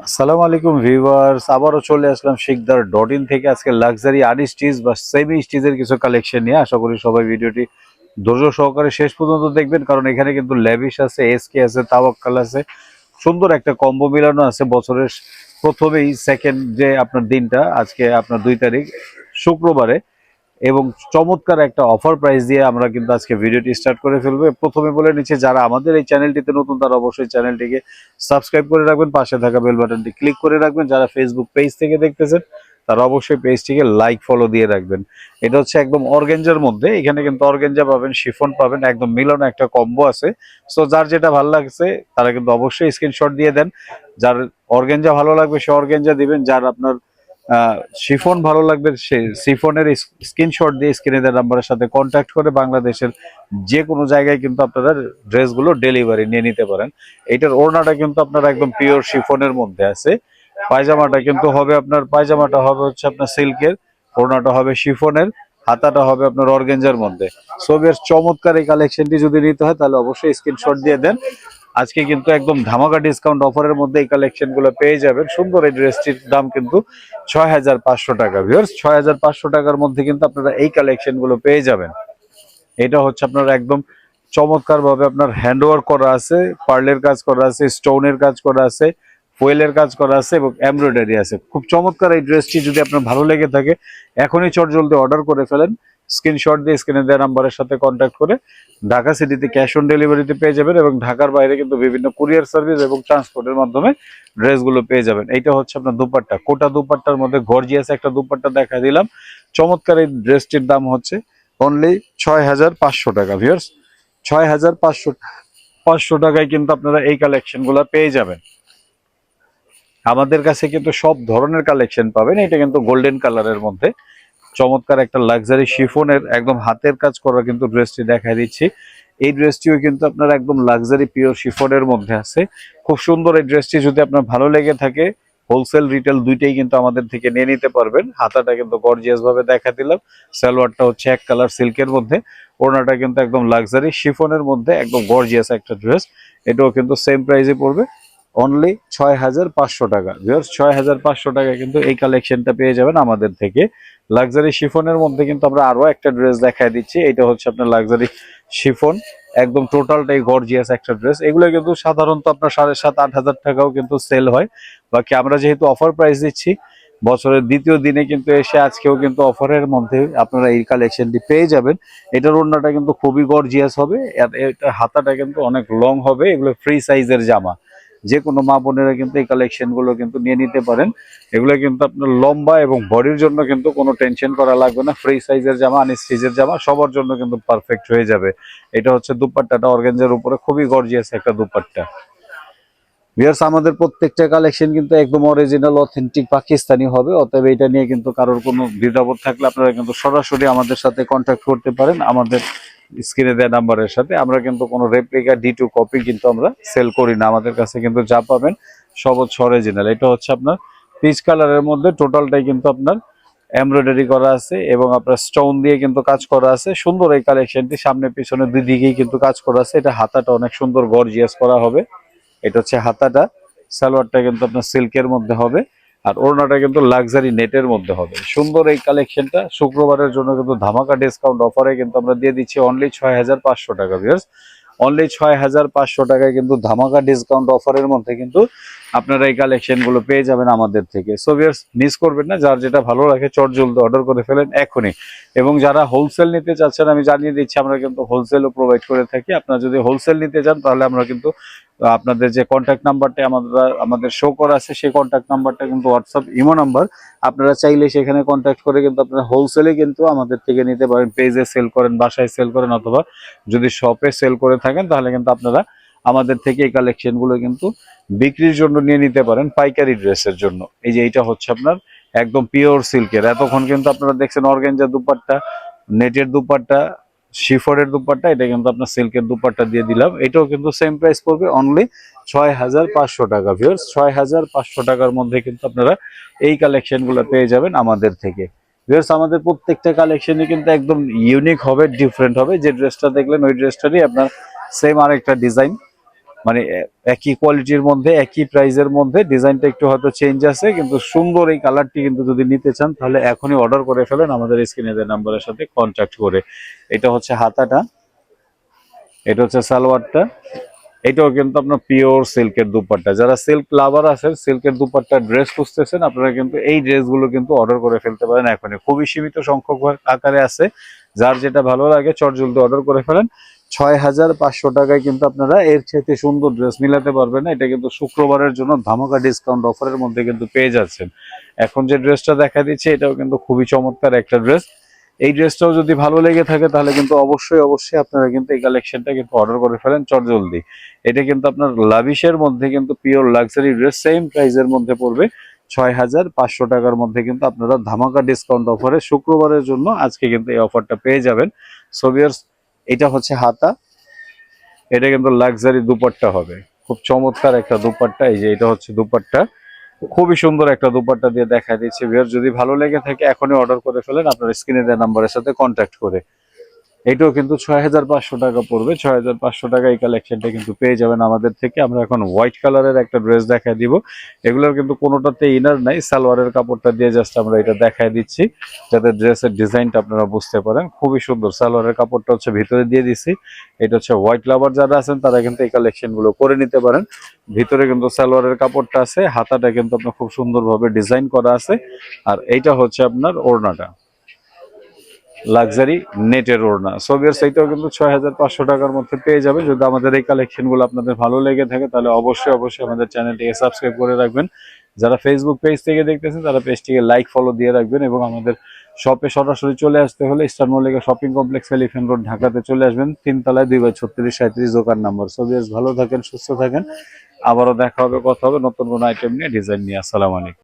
আসসালামু আলাইকুম ভিউয়ার্স, আবারও চলে আসলাম শিকদার ডট ইন থেকে। আজকে লাক্সারি আনস্টিচ বা সেমি স্টিচের কিছু কালেকশন নিয়ে। আশা করি সবাই ভিডিওটি ধৈর্য সহকারে শেষ পর্যন্ত দেখবেন, কারণ এখানে কিন্তু ল্যাভিশ আছে এসকে আছে, তাওয়াক্কাল আছে। সুন্দর একটা কম্বো মিলানো আছে বছরের প্রথমেই সেকেন্ড যে আপনার দিনটা, আজকে আপনার দুই তারিখ, শুক্রবারে। এবং চমৎকার একটা অফার প্রাইস দিয়ে আমরা কিন্তু আজকে ভিডিওটি স্টার্ট করে ফেলব। প্রথমে বলে নিচ্ছে, যারা আমাদের এই চ্যানেলটিতে নতুন, তারা অবশ্যই চ্যানেলটিকে সাবস্ক্রাইব করে রাখবেন। পাশে থাকা বেল বাটনটি ক্লিক করে রাখবেন। যারা ফেসবুক পেজ থেকে দেখতেছেন, তারা অবশ্যই পেজটিকে লাইক ফলো দিয়ে রাখবেন। এটা হচ্ছে একদম অর্গেঞ্জার মধ্যে। এখানে কিন্তু অর্গেঞ্জা পাবেন, শিফন পাবেন, একদম মিলন একটা কম্বো আছে। সো যার যেটা ভালো লাগছে, তারা কিন্তু অবশ্যই স্ক্রিনশট দিয়ে দেন। যার অর্গেঞ্জা ভালো লাগবে, সে অর্গেঞ্জা দিবেন। যার আপনার শিফন ভালো লাগবে, সে শিফনের স্ক্রিনশট দিয়ে স্ক্রিনে দেওয়ার নাম্বারের সাথে কন্ট্যাক্ট করে বাংলাদেশের যে কোনো জায়গায় কিন্তু আপনারা ড্রেসগুলো ডেলিভারি নিয়ে নিতে পারেন। এটার ওড়নাটা কিন্তু আপনার একদম পিওর শিফনের মধ্যে আছে। পায়জামাটা কিন্তু হবে আপনার, পায়জামাটা হবে হচ্ছে আপনার সিল্কের, ওড়নাটা হবে শিফনের, হাতাটা হবে আপনার অর্গেঞ্জার মধ্যে। সো বেশ চমৎকার এই কালেকশনটি যদি নিতে হয় তাহলে অবশ্যই স্ক্রিনশট দিয়ে দেন। আজকে কিন্তু একদম ধামাকা ডিসকাউন্ট অফারের মধ্যে এই কালেকশনগুলো পেয়ে যাবেন। সুন্দর এই ড্রেসটির দাম কিন্তু ছয় হাজার পাঁচশো টাকা ভিউয়ার্স ছয় হাজার পাঁচশো টাকার মধ্যে কিন্তু আপনারা এই কালেকশনগুলো পেয়ে যাবেন। এটা হচ্ছে আপনার একদম চমৎকার ভাবে আপনার হ্যান্ডওয়ার্ক করা আছে পার্লের কাজ করা আছে স্টোনের কাজ করা আছে ফোয়েলের কাজ করা আছে এবং এমব্রয়ডারি আছে। খুব চমৎকার এই ড্রেসটি যদি আপনার ভালো লেগে থাকে, এখনই চট জলদি অর্ডার করে ফেলেন। স্ক্রিনশট দিয়ে স্ক্রিনে দেওয়া নাম্বারের সাথে কন্ট্যাক্ট করে ঢাকা সিটিতে ক্যাশ অন ডেলিভারিতে পেয়ে যাবেন এবং ঢাকার বাইরে কিন্তু বিভিন্ন কুরিয়ার সার্ভিস এবং ট্রান্সপোর্টের মাধ্যমে ড্রেসগুলো পেয়ে যাবেন। এইটা হচ্ছে আপনার দুপাট্টা। কোটা দুপাট্টার মধ্যে গর্জিয়াস একটা দুপাট্টা দেখা দিলাম। চমৎকার এই ড্রেসটির দাম হচ্ছে অনলি ছয় হাজার পাঁচশো টাকা ভিউয়ার্স ছয় হাজার পাঁচশো পাঁচশো টাকায় কিন্তু আপনারা এই কালেকশনগুলো পেয়ে যাবেন। আমাদের কাছে কিন্তু সব ধরনের কালেকশন পাবেন। এটা কিন্তু গোল্ডেন কালারের মধ্যে। চমৎকার একটা লাক্সারি শিফনের একদম হাতের কাজ করা কিন্তু ড্রেসটি দেখা দিচ্ছি। এই ড্রেসটিও কিন্তু আপনার একদম লাক্সারি পিওর শিফনের মধ্যে আছে। খুব সুন্দর এই ড্রেসটি যদি আপনার ভালো লেগে থাকে হোলসেল রিটেল দুইটাই কিন্তু আমাদের থেকে নিয়ে নিতে পারবেন। হাতাটা কিন্তু গর্জিয়াস ভাবে দেখা দিলাম। সালোয়ারটা হচ্ছে এক কালার সিল্কের মধ্যে। ওড়নাটা কিন্তু একদম লাক্সারি শিফনের মধ্যে একদম গর্জিয়াস একটা ড্রেস এটাও কিন্তু সেম প্রাইসে পড়বে। অনলি ছয় হাজার পাঁচশো টাকা। ভিউয়ার্স ছয় হাজার পাঁচশো টাকা কিন্তু এই কালেকশনটা পেয়ে যাবেন আমাদের থেকে। লাক্সারি শিফনের মধ্যে কিন্তু আমরা আরও একটা ড্রেস দেখাই দিচ্ছি। এটা হচ্ছে আপনার লাক্সারি শিফন। একদম টোটালটাই গর্জিয়াস একটা ড্রেস এগুলো কিন্তু সাধারণত আপনার সাড়ে সাত, আট হাজার টাকাও কিন্তু সেল হয়। বাকি আমরা যেহেতু অফার প্রাইস দিচ্ছি, বছরের দ্বিতীয় দিনে কিন্তু এসে আজকেও কিন্তু অফারের মধ্যে আপনারা এই কালেকশনটি পেয়ে যাবেন। এটার ওড়নাটা কিন্তু খুবই গর্জিয়াস হবে। আর এটার হাতাটা কিন্তু অনেক লং হবে। এগুলো ফ্রি সাইজের জামা। যে কোনো মা বোনেরা কিন্তু এই কালেকশনগুলো কিন্তু নিয়ে নিতে পারেন। এগুলো কিন্তু আপনার লম্বা এবং বডির জন্য কিন্তু কোনো টেনশন করা লাগবে না। ফ্রি সাইজের জামা আনি স্টিচের জামা, সবার জন্য কিন্তু পারফেক্ট হয়ে যাবে। এটা হচ্ছে দুপাট্টাটা, অর্গেঞ্জের উপরে খুবই গর্জিয়াস একটা দুপাট্টা। ভিয়ার্স আমাদের প্রত্যেকটা কালেকশন কিন্তু একদম অরিজিনাল অথেন্টিক পাকিস্তানি হবে। অতএব এটা নিয়ে কিন্তু কারোর কোনো দ্বিধাবোধ থাকলে আপনারা কিন্তু সরাসরি আমাদের সাথে কন্ট্যাক্ট করতে পারেন। আমাদের স্ক্রিনে দেওয়া নাম্বারের সাথে। আমরা কিন্তু কোনো রেপ্লিকা ডি টু কপি কিন্তু আমরা সেল করি না। আমাদের কাছে কিন্তু যা পাবেন সব হচ্ছে অরিজিনাল এটা হচ্ছে আপনার পিচ কালারের মধ্যে টোটালটাই কিন্তু আপনার এমব্রয়ডারি করা আছে এবং আপনার স্টোন দিয়ে কিন্তু কাজ করা আছে। সুন্দর এই কালেকশনটি সামনে পিছনে দুই দিকেই কিন্তু কাজ করা আছে। এটা হাতাটা অনেক সুন্দর গর্জিয়াস করা হবে। এটা হচ্ছে হাতাটা। সালোয়ারটা কিন্তু আপনার সিল্কের মধ্যে হবে। আর ওড়নাটা কিন্তু লাক্সারি নেটের মধ্যে হবে। সুন্দর এই কালেকশনটা শুক্রবারের জন্য কিন্তু ধামাকা ডিসকাউন্ট অফারে কিন্তু আমরা দিয়ে দিচ্ছি অনলি ছয় হাজার পাঁচশো টাকা ভিউয়ার্স অনলি ছয় হাজার পাঁচশো টাকায় কিন্তু ধামাকা ডিসকাউন্ট অফারের মধ্যে কিন্তু আপনারা এই কালেকশনগুলো পেয়ে যাবেন আমাদের থেকে। সো ভিউয়ার্স মিস করবেন না, যার যেটা ভালো লাগে চট জলদি অর্ডার করে ফেলেন এখনই। এবং যারা হোলসেল নিতে চাচ্ছেন, আমি জানিয়ে দিচ্ছি, আমরা কিন্তু হোলসেলও প্রোভাইড করে থাকি। আপনারা যদি হোলসেল নিতে চান, তাহলে আমরা কিন্তু আপনাদের যে কন্ট্যাক্ট নাম্বারটা আমাদের আমাদের শো করা আছে, সেই কন্ট্যাক্ট নাম্বারটা কিন্তু হোয়াটসঅ্যাপ ইমো নাম্বার আপনারা চাইলে সেখানে কন্ট্যাক্ট করে কিন্তু আপনারা হোলসেলে কিন্তু আমাদের থেকে নিতে পারেন। পেজে সেল করেন, বাসায় সেল করেন অথবা যদি শপে সেল করে থাকেন, তাহলে কিন্তু আপনারা আমাদের থেকে এই কালেকশনগুলো কিন্তু বিক্রির জন্য নিয়ে নিতে পারেন পাইকারি ড্রেসের জন্য। এই যে এইটা হচ্ছে আপনার একদম পিওর সিল্কের এতক্ষণ কিন্তু আপনারা দেখছেন অর্গেঞ্জা দুপাট্টা, নেটের দুপাট্টা শিফরের দুপাট্টা, এটা কিন্তু আপনার সিল্কের দুপাট্টা দিয়ে দিলাম। এটাও কিন্তু সেম প্রাইস পড়বে অনলি ছয় হাজার পাঁচশো টাকা ভিওর ছয় হাজার পাঁচশো টাকার মধ্যে কিন্তু আপনারা এই কালেকশনগুলো পেয়ে যাবেন আমাদের থেকে। ভিওর্স আমাদের প্রত্যেকটা কালেকশনই কিন্তু একদম ইউনিক হবে ডিফারেন্ট হবে। যে ড্রেসটা দেখলেন, ওই ড্রেসটারই আপনার সেম আরেকটা ডিজাইন মানে একই কোয়ালিটির মধ্যে, একই প্রাইজের মধ্যে ডিজাইনটা একটু হয়তো চেঞ্জ আছে, কিন্তু সুন্দর এই কালারটি কিন্তু যদি নিতে চান, তাহলে এখনই অর্ডার করে ফেলেন আমাদের স্ক্রিনে নাম্বারের সাথে কন্ট্যাক্ট করে। এটা হচ্ছে হাতাটা, এটা হচ্ছে সালোয়ারটা, এটাও কিন্তু আপনার পিওর সিল্কের দুপাট্টা। যারা সিল্ক লাভার আছেন সিল্কের দুপাট্টা ড্রেস খুঁজতেছেন, আপনারা কিন্তু এই ড্রেসগুলো কিন্তু অর্ডার করে ফেলতে পারেন এখনই। খুবই সীমিত সংখ্যক আকারে আছে, যার যেটা ভালো লাগে চট জলদি অর্ডার করে ফেলেন। ছয় হাজার পাঁচশো টাকায় কিন্তু আপনারা এর চাইতে সুন্দর ড্রেস মিলাতে পারবেন না। এটা কিন্তু শুক্রবারের জন্য ধামাকা ডিসকাউন্ট অফারের মধ্যে কিন্তু পেয়ে যাচ্ছেন। এখন যে ড্রেসটা দেখা দিচ্ছে, এটাও কিন্তু খুবই চমৎকার একটা ড্রেস এই ড্রেসটাও যদি ভালো লেগে থাকে, তাহলে কিন্তু অবশ্যই অবশ্যই আপনারা কিন্তু এই কালেকশনটা কিন্তু অর্ডার করে ফেলেন চট জলদি এটা কিন্তু আপনার লাভিশের মধ্যে কিন্তু পিওর লাক্সারি ড্রেস সেম প্রাইসের মধ্যে পড়বে। ছয় হাজার পাঁচশো টাকার মধ্যে কিন্তু আপনারা ধামাকা ডিসকাউন্ট অফারে শুক্রবারের জন্য আজকে কিন্তু এই অফারটা পেয়ে যাবেন। সোভিয়ার্স এটা হচ্ছে হাতা। এটা কিন্তু লাক্সারি দুপাট্টা হবে। খুব চমৎকার একটা দুপাট্টা। এই যে এটা হচ্ছে দুপাট্টা। খুবই সুন্দর একটা দুপাট্টা দিয়ে দেখা দিচ্ছে। ভিউয়ার, যদি ভালো লেগে থাকে, এখনই অর্ডার করে ফেলেন। আপনার স্ক্রিনে দেওয়া নাম্বারের সাথে কন্ট্যাক্ট করে এটাও কিন্তু ছয় হাজার পাঁচশো টাকা পড়বে। ছয় হাজার পাঁচশো টাকা এই কালেকশনটা কিন্তু পেয়ে যাবেন আমাদের থেকে। আমরা এখন হোয়াইট কালারের একটা ড্রেস দেখায় দিব। এগুলোর কিন্তু কোনোটাতে ইনার নাই, সালোয়ারের কাপড়টা দিয়ে জাস্ট আমরা এটা দেখায় দিচ্ছি। যাতে ড্রেসের ডিজাইনটা আপনারা বুঝতে পারেন। খুবই সুন্দর। সালোয়ারের কাপড়টা হচ্ছে ভিতরে দিয়ে দিছি। এটা হচ্ছে হোয়াইট লাভার যারা আছেন, তারা কিন্তু এই কালেকশনগুলো করে নিতে পারেন। ভিতরে কিন্তু সালোয়ারের কাপড়টা আছে। হাতাটা কিন্তু আপনার খুব সুন্দরভাবে ডিজাইন করা আছে। আর এইটা হচ্ছে আপনার ওড়নাটা। লাক্সারি নেটের ওড়না। সোভিয়ার সেইটাও কিন্তু ছয় হাজার পাঁচশো টাকার মধ্যে পেয়ে যাবে। যদি আমাদের এই কালেকশনগুলো আপনাদের ভালো লেগে থাকে, তাহলে অবশ্যই অবশ্যই আমাদের চ্যানেলটিকে সাবস্ক্রাইব করে রাখবেন। যারা ফেসবুক পেজ থেকে দেখতেছেন, তারা পেজটিকে লাইক ফলো দিয়ে রাখবেন এবং আমাদের শপে সরাসরি চলে আসতে হলে eastern Mallika shopping complex elephant road ঢাকাতে চলে আসবেন। তিনতলায় দুই বাই ছত্রিশ, সাঁত্রিশ দোকান নাম্বার সোভিয়ার্স ভালো থাকেন, সুস্থ থাকেন। আবারও দেখা হবে, কথা হবে নতুন কোনো আইটেম নিয়ে। ডিজাইন নিয়ে, আসসালামু